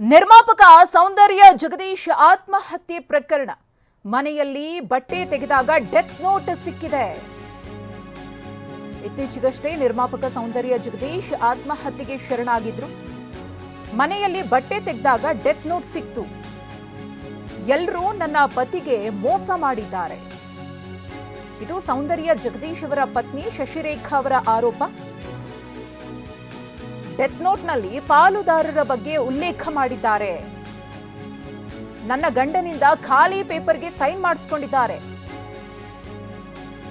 ನಿರ್ಮಾಪಕ ಸೌಂದರ್ಯ ಜಗದೀಶ್ ಆತ್ಮಹತ್ಯೆ ಪ್ರಕರಣ. ಮನೆಯಲ್ಲಿ ಬಟ್ಟೆ ತೆಗೆದಾಗ ಡೆತ್ ನೋಟ್ ಸಿಕ್ಕಿದೆ. ಇತ್ತೀಚೆಗಷ್ಟೇ ನಿರ್ಮಾಪಕ ಸೌಂದರ್ಯ ಜಗದೀಶ್ ಆತ್ಮಹತ್ಯೆಗೆ ಶರಣಾಗಿದ್ರು. ಮನೆಯಲ್ಲಿ ಬಟ್ಟೆ ತೆಗೆದಾಗ ಡೆತ್ ನೋಟ್ ಸಿಕ್ತು. ಎಲ್ಲರೂ ನನ್ನ ಪತಿಗೆ ಮೋಸ ಮಾಡಿದ್ದಾರೆ. ಇದು ಸೌಂದರ್ಯ ಜಗದೀಶ್ ಅವರ ಪತ್ನಿ ಶಶಿರೇಖಾ ಅವರ ಆರೋಪ. ಡೆತ್ ನೋಟ್ನಲ್ಲಿ ಪಾಲುದಾರರ ಬಗ್ಗೆ ಉಲ್ಲೇಖ ಮಾಡಿದ್ದಾರೆ. ನನ್ನ ಗಂಡನಿಂದ ಖಾಲಿ ಪೇಪರ್ಗೆ ಸೈನ್ ಮಾಡಿಸ್ಕೊಂಡಿದ್ದಾರೆ.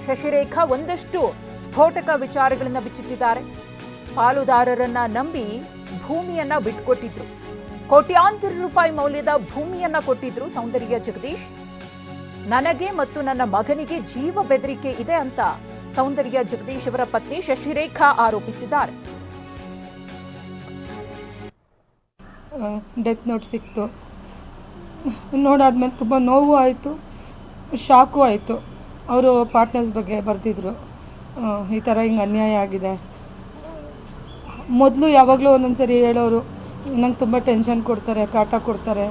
ಶಶಿರೇಖಾ ಒಂದಷ್ಟು ಸ್ಫೋಟಕ ವಿಚಾರಗಳನ್ನು ಬಿಚ್ಚುತ್ತಿದ್ದಾರೆ. ಪಾಲುದಾರರನ್ನ ನಂಬಿ ಭೂಮಿಯನ್ನ ಬಿಟ್ಕೊಟ್ಟಿದ್ರು. ಕೋಟ್ಯಾಂತರ ರೂಪಾಯಿ ಮೌಲ್ಯದ ಭೂಮಿಯನ್ನ ಕೊಟ್ಟಿದ್ರು ಸೌಂದರ್ಯ ಜಗದೀಶ್. ನನಗೆ ಮತ್ತು ನನ್ನ ಮಗನಿಗೆ ಜೀವ ಬೆದರಿಕೆ ಇದೆ ಅಂತ ಸೌಂದರ್ಯ ಜಗದೀಶ್ ಅವರ ಪತ್ನಿ ಶಶಿರೇಖಾ ಆರೋಪಿಸಿದ್ದಾರೆ. ಡೆತ್ ನೋಟ್ ಸಿಕ್ತು. ನೋಡಾದ್ಮೇಲೆ ತುಂಬ ನೋವು ಆಯಿತು, ಶಾಕು ಆಯಿತು. ಅವರು ಪಾರ್ಟ್ನರ್ಸ್ ಬಗ್ಗೆ ಬರೆದಿದ್ರು. ಈ ಥರ ಹಿಂಗೆ ಅನ್ಯಾಯ ಆಗಿದೆ. ಮೊದಲು ಯಾವಾಗಲೂ ಒಂದೊಂದು ಸರಿ ಹೇಳೋರು, ನಂಗೆ ತುಂಬ ಟೆನ್ಷನ್ ಕೊಡ್ತಾರೆ, ಕಾಟ ಕೊಡ್ತಾರೆ.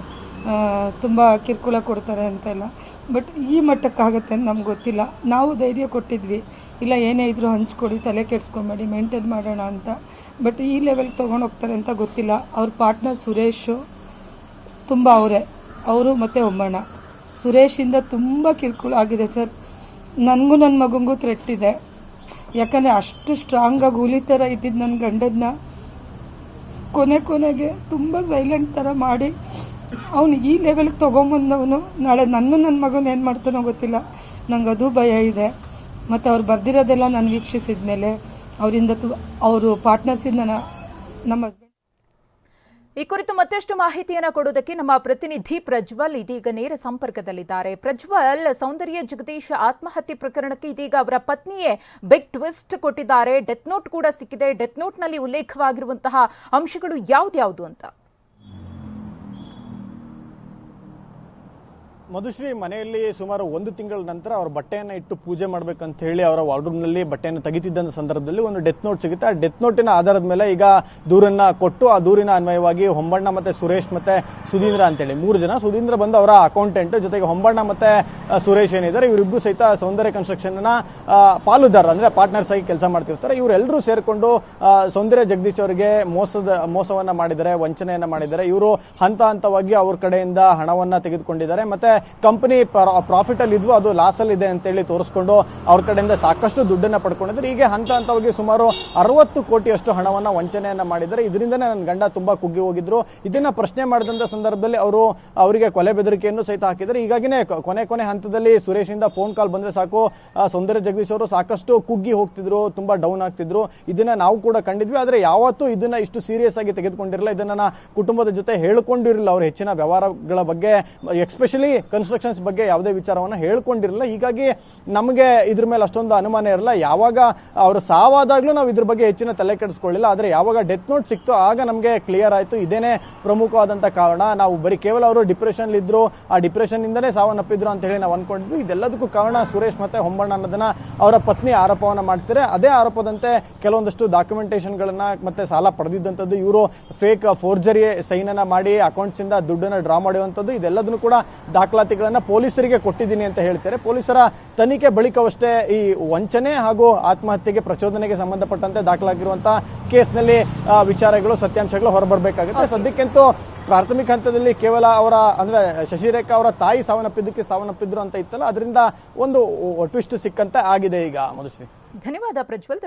ತುಂಬ ಕಿರುಕುಳ ಕೊಡ್ತಾರೆ ಅಂತೆಲ್ಲ. ಬಟ್ ಈ ಮಟ್ಟಕ್ಕಾಗತ್ತೆ ಅಂತ ನಮ್ಗೆ ಗೊತ್ತಿಲ್ಲ. ನಾವು ಧೈರ್ಯ ಕೊಟ್ಟಿದ್ವಿ. ಇಲ್ಲ, ಏನೇ ಇದ್ರೂ ಹಂಚ್ಕೊಡಿ ತಲೆ ಕೆಡ್ಸ್ಕೊಂಬೇಡಿ ಮೇಂಟೈನ್ ಮಾಡೋಣ ಅಂತ. ಬಟ್ ಈ ಲೆವೆಲ್ ತೊಗೊಂಡು ಹೋಗ್ತಾರೆ ಅಂತ ಗೊತ್ತಿಲ್ಲ. ಅವ್ರ ಪಾರ್ಟ್ನರ್ ಸುರೇಶು ತುಂಬ ಅವರೇ. ಅವರು ಮತ್ತು ಒಮ್ಮಣ್ಣ. ಸುರೇಶಿಂದ ತುಂಬ ಕಿರುಕುಳ ಆಗಿದೆ ಸರ್. ನನಗೂ ನನ್ನ ಮಗಂಗೂ ಥ್ರೆಟ್ ಇದೆ. ಯಾಕಂದರೆ ಅಷ್ಟು ಸ್ಟ್ರಾಂಗಾಗಿ ಹುಲಿ ಥರ ಇದ್ದಿದ್ದು ನನ್ನ ಗಂಡದನ್ನ ಕೊನೆ ಕೊನೆಗೆ ತುಂಬ ಸೈಲೆಂಟ್ ಥರ ಮಾಡಿ ಅವನು ಈ ಲೆವೆಲ್ಗೆ ತೊಗೊಂಬಂದವನು, ನಾಳೆ ನನ್ನ ನನ್ನ ಮಗನ ಏನು ಮಾಡ್ತಾನೋ ಗೊತ್ತಿಲ್ಲ. ನಂಗೆ ಅದು ಭಯ ಇದೆ. ಮತ್ತು ಅವ್ರು ಬರ್ದಿರೋದೆಲ್ಲ ನಾನು ವೀಕ್ಷಿಸಿದ ಮೇಲೆ ಅವರಿಂದ ತು, ಅವರು ಪಾರ್ಟ್ನರ್ಸಿಂದ ನಮ್ಮ ಹಸ್ಬೆಂಡ್ ಈ ಕುರಿತು ಮತ್ತಷ್ಟು ಮಾಹಿತಿಯನ್ನು ಕೊಡೋದಕ್ಕೆ ನಮ್ಮ ಪ್ರತಿನಿಧಿ ಪ್ರಜ್ವಲ್ ಇದೀಗ ನೇರ ಸಂಪರ್ಕದಲ್ಲಿದ್ದಾರೆ. ಪ್ರಜ್ವಲ್, ಸೌಂದರ್ಯ ಜಗದೀಶ್ ಆತ್ಮಹತ್ಯೆ ಪ್ರಕರಣಕ್ಕೆ ಇದೀಗ ಅವರ ಪತ್ನಿಯೇ ಬಿಗ್ ಟ್ವಿಸ್ಟ್ ಕೊಟ್ಟಿದ್ದಾರೆ. ಡೆತ್ ನೋಟ್ ಕೂಡ ಸಿಕ್ಕಿದೆ. ಡೆತ್ ನೋಟ್ನಲ್ಲಿ ಉಲ್ಲೇಖವಾಗಿರುವಂತಹ ಅಂಶಗಳು ಯಾವ್ದ್ಯಾವ್ದು ಅಂತ? ಮಧುಶ್ರೀ, ಮನೆಯಲ್ಲಿ ಸುಮಾರು ಒಂದು ತಿಂಗಳ ನಂತರ ಅವ್ರ ಬಟ್ಟೆಯನ್ನು ಇಟ್ಟು ಪೂಜೆ ಮಾಡಬೇಕಂತ ಹೇಳಿ ಅವರ ವಾರ್ಡ್ರೂಮ್ನಲ್ಲಿ ಬಟ್ಟೆಯನ್ನು ತೆಗಿತಿದ್ದಂಥ ಸಂದರ್ಭದಲ್ಲಿ ಒಂದು ಡೆತ್ ನೋಟ್ ಸಿಗುತ್ತೆ. ಆ ಡೆತ್ ನೋಟಿನ ಆಧಾರದ ಮೇಲೆ ಈಗ ದೂರನ್ನು ಕೊಟ್ಟು ಆ ದೂರಿನ ಅನ್ವಯವಾಗಿ ಹೊಂಬಣ್ಣ ಮತ್ತು ಸುರೇಶ್ ಮತ್ತು ಸುಧೀಂದ್ರ ಅಂತೇಳಿ ಮೂರು ಜನ ಸುಧೀಂದ್ರ ಬಂದು ಅವರ ಅಕೌಂಟೆಂಟ್ ಜೊತೆಗೆ ಹೊಂಬಣ್ಣ ಮತ್ತು ಸುರೇಶ್ ಏನಿದ್ದಾರೆ ಇವರಿಬ್ಬರು ಸಹಿತ ಸೌಂದರ್ಯ ಕನ್ಸ್ಟ್ರಕ್ಷನ್ನ ಪಾಲುದಾರ ಅಂದರೆ ಪಾರ್ಟ್ನರ್ಸ್ ಆಗಿ ಕೆಲಸ ಮಾಡ್ತಿರ್ತಾರೆ. ಇವರೆಲ್ಲರೂ ಸೇರಿಕೊಂಡು ಸೌಂದರ್ಯ ಜಗದೀಶ್ ಅವರಿಗೆ ಮೋಸದ, ಮೋಸವನ್ನು ಮಾಡಿದ್ದಾರೆ, ವಂಚನೆಯನ್ನು ಮಾಡಿದ್ದಾರೆ. ಇವರು ಹಂತ ಹಂತವಾಗಿ ಅವ್ರ ಕಡೆಯಿಂದ ಹಣವನ್ನು ತೆಗೆದುಕೊಂಡಿದ್ದಾರೆ. ಮತ್ತೆ ಕಂಪನಿ ಪ್ರಾಫಿಟ್ ಅಲ್ಲಿ ಇದ್ವು, ಅದು ಲಾಸ್ ಅಲ್ಲಿ ಇದೆ ಅಂತೇಳಿ ತೋರಿಸ್ಕೊಂಡು ಅವ್ರ ಕಡೆಯಿಂದ ಸಾಕಷ್ಟು ದುಡ್ಡನ್ನ ಪಡ್ಕೊಂಡಿದ್ರು. ಹೀಗೆ ಹಂತ ಹಂತವಾಗಿ ಸುಮಾರು ಅರವತ್ತು ಕೋಟಿಯಷ್ಟು ಹಣವನ್ನ ವಂಚನೆಯನ್ನ ಮಾಡಿದ್ದಾರೆ. ಇದರಿಂದನೇ ನನ್ನ ಗಂಡ ತುಂಬಾ ಕುಗ್ಗಿ ಹೋಗಿದ್ರು. ಇದನ್ನ ಪ್ರಶ್ನೆ ಮಾಡಿದಂತ ಸಂದರ್ಭದಲ್ಲಿ ಅವರು ಅವರಿಗೆ ಕೊಲೆ ಬೆದರಿಕೆಯನ್ನು ಸಹಿತ ಹಾಕಿದ್ದಾರೆ. ಹೀಗಾಗಿನೇ ಕೊನೆ ಕೊನೆ ಹಂತದಲ್ಲಿ ಸುರೇಶಿಂದ ಫೋನ್ ಕಾಲ್ ಬಂದ್ರೆ ಸಾಕು. ಸೌಂದರ್ಯ ಜಗದೀಶ್ ಅವರು ಸಾಕಷ್ಟು ಕುಗ್ಗಿ ಹೋಗ್ತಿದ್ರು, ತುಂಬಾ ಡೌನ್ ಆಗ್ತಿದ್ರು. ಇದನ್ನ ನಾವು ಕೂಡ ಕಂಡಿದ್ವಿ. ಆದ್ರೆ ಯಾವತ್ತೂ ಇದನ್ನ ಇಷ್ಟು ಸೀರಿಯಸ್ ಆಗಿ ತೆಗೆದುಕೊಂಡಿರಲಿಲ್ಲ ಇದನ್ನ ಕುಟುಂಬದ ಜೊತೆ ಹೇಳಿಕೊಂಡಿರಲಿಲ್ಲ. ಅವ್ರ ಹೆಚ್ಚಿನ ವ್ಯವಹಾರಗಳ ಬಗ್ಗೆ ಎಕ್ಸ್ಪೆಷಲಿ ಕನ್ಸ್ಟ್ರಕ್ಷನ್ಸ್ ಬಗ್ಗೆ ಯಾವುದೇ ವಿಚಾರವನ್ನ ಹೇಳ್ಕೊಂಡಿರಲಿಲ್ಲ. ಹೀಗಾಗಿ ನಮಗೆ ಇದ್ರ ಮೇಲೆ ಅಷ್ಟೊಂದು ಅನುಮಾನ ಇರಲ್ಲ. ಯಾವಾಗ ಅವರು ಸಾವಾದಾಗ್ಲೂ ನಾವು ಇದ್ರ ಬಗ್ಗೆ ಹೆಚ್ಚಿನ ತಲೆ ಕೆಡಿಸ್ಕೊಳ್ಳಿಲ್ಲ. ಆದ್ರೆ ಯಾವಾಗ ಡೆತ್ ನೋಟ್ ಸಿಕ್ತು ಆಗ ನಮಗೆ ಕ್ಲಿಯರ್ ಆಯ್ತು. ಇದೇನೆ ಪ್ರಮುಖವಾದಂತ ಕಾರಣ. ನಾವು ಬರೀ ಕೇವಲ ಅವರು ಡಿಪ್ರೆಷನ್ ಇದ್ರು, ಆ ಡಿಪ್ರೆಷನ್ ಇಂದನೇ ಸಾವನ್ನಪ್ಪಿದ್ರು ಅಂತ ಹೇಳಿ ನಾವು ಅನ್ಕೊಂಡ್ವಿ ಇದೆಲ್ಲದಕ್ಕೂ ಕಾರಣ ಸುರೇಶ್ ಮತ್ತೆ ಹೊಂಬಣ್ಣ ಅನ್ನೋದನ್ನ ಅವರ ಪತ್ನಿ ಆರೋಪವನ್ನ ಮಾಡ್ತಾರೆ ಅದೇ ಆರೋಪದಂತೆ ಕೆಲವೊಂದಷ್ಟು ಡಾಕ್ಯುಮೆಂಟೇಶನ್ ಗಳನ್ನ ಮತ್ತೆ ಸಾಲ ಪಡೆದಿದ್ದಂಥದ್ದು ಇವರು ಫೇಕ್ ಫೋರ್ಜರಿ ಸೈನ್ ಅನ್ನ ಮಾಡಿ ಅಕೌಂಟ್ಸ್ ಇಂದ ದುಡ್ಡನ್ನ ಡ್ರಾ ಮಾಡುವಂಥದ್ದು ಇದೆಲ್ಲದನ್ನು ಕೂಡ ದಾಖಲಾತಿಗಳನ್ನ ಪೊಲೀಸರಿಗೆ ಕೊಟ್ಟಿದ್ದೀನಿ ಅಂತ ಹೇಳ್ತಾರೆ. ಪೊಲೀಸರ ತನಿಖೆ ಬಳಿಕವಷ್ಟೇ ಈ ವಂಚನೆ ಹಾಗೂ ಆತ್ಮಹತ್ಯೆಗೆ ಪ್ರಚೋದನೆಗೆ ಸಂಬಂಧಪಟ್ಟಂತೆ ದಾಖಲಾಗಿರುವಂತಹ ಕೇಸ್ನಲ್ಲಿ ವಿಚಾರಗಳು ಸತ್ಯಾಂಶಗಳು ಹೊರಬರಬೇಕಾಗುತ್ತೆ. ಸದ್ಯಕ್ಕಂತೂ ಪ್ರಾಥಮಿಕ ಹಂತದಲ್ಲಿ ಕೇವಲ ಅವರ ಅಂದ್ರೆ ಶಶಿರೇಖಾ ಅವರ ತಾಯಿ ಸಾವನ್ನಪ್ಪಿದ್ದಕ್ಕೆ ಸಾವನ್ನಪ್ಪಿದ್ರು ಅಂತ ಇತ್ತಲ್ಲ ಅದರಿಂದ ಒಂದು ಟ್ವಿಸ್ಟ್ ಸಿಕ್ಕಂತೆ ಆಗಿದೆ ಈಗ. ಮಧುಶ್ರೀ. ಧನ್ಯವಾದ ಪ್ರಜ್ವಲ್.